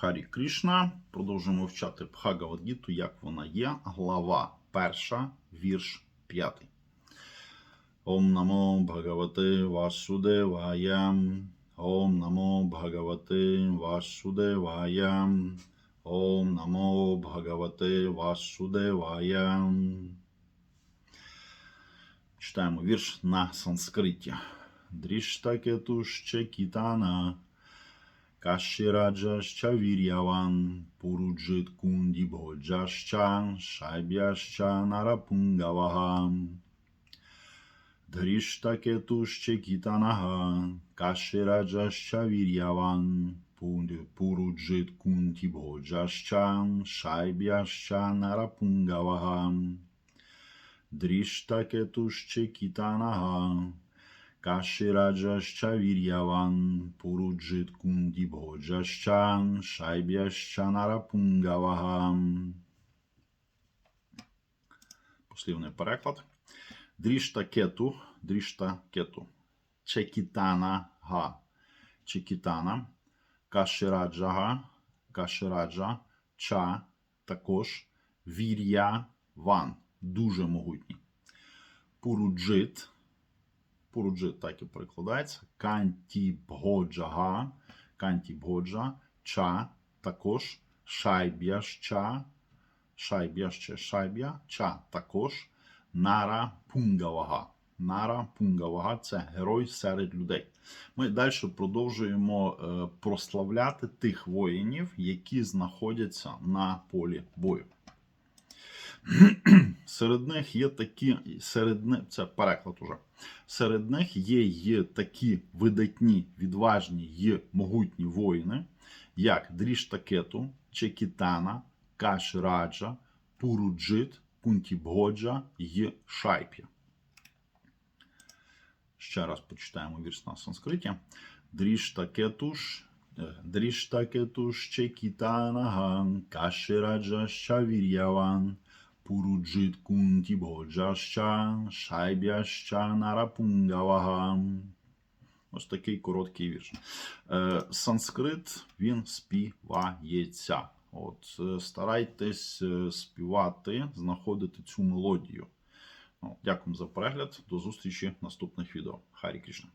Харі Кришна. Продовжуємо вчати Бхагавадгіту, як вона є. Глава перша, вірш п'ятий. Ом намо Бхагавате Васудевая. Ом намо Бхагавате Васудевая. Ом намо Бхагавате Васудевая. Читаємо вірш на санскриті. Дріштакетушче кітана. Кашираджашча вір'яван, Пуруджит кунді бhoджашча, Шайбяща нарапунгавага. Дріштакетушче кітанага, Кашираджашча вір'яван, Пуруджит кунді бhoджашча, Шайбяща нарапунгавага. Дріштакетушче кітанага, Кашираджашча вір'яван, Пуруджит кунді бhoджашча, Шайбяща нарапунгавага. Послівний переклад. Дрішта кету, дрішта кету. Чекітана га. Чекітана. Кашираджага, кашираджа, ча, також, вір'я, ван, дуже могутній. Пуруджит, Пуруджит так і перекладається. Канті бгоджага, канті бгоджа, ча, також, шайб'я, ща, шайб'я, ще шайб'я, ча, також, нара пунгавага. Нара Пунгавага це герой серед людей. Ми далі продовжуємо е, прославляти тих воїнів, які знаходяться на полі бою. Серед них є такі, серед них, це переклад уже. Серед них є, є такі видатні, відважні й могутні воїни, як Дріштакету, Чекітана, Кашраджа, Пуруджит, Кунтібгоджа й Шайп'я. Ще раз почитаємо вірш на санскриті. Дріштакетуш, е, Дріштакетуш Чекітанага, Кашираджа Шавір'яван, Пуруджит Кунті Бhoджаща, Шайбяща Нарапунгавага. Ось такий короткий вірш. Е, санскрит він співається. От, е, старайтесь е, співати, знаходити цю мелодію. Ну, дякую за перегляд. До зустрічі в наступних відео. Харі Кришна.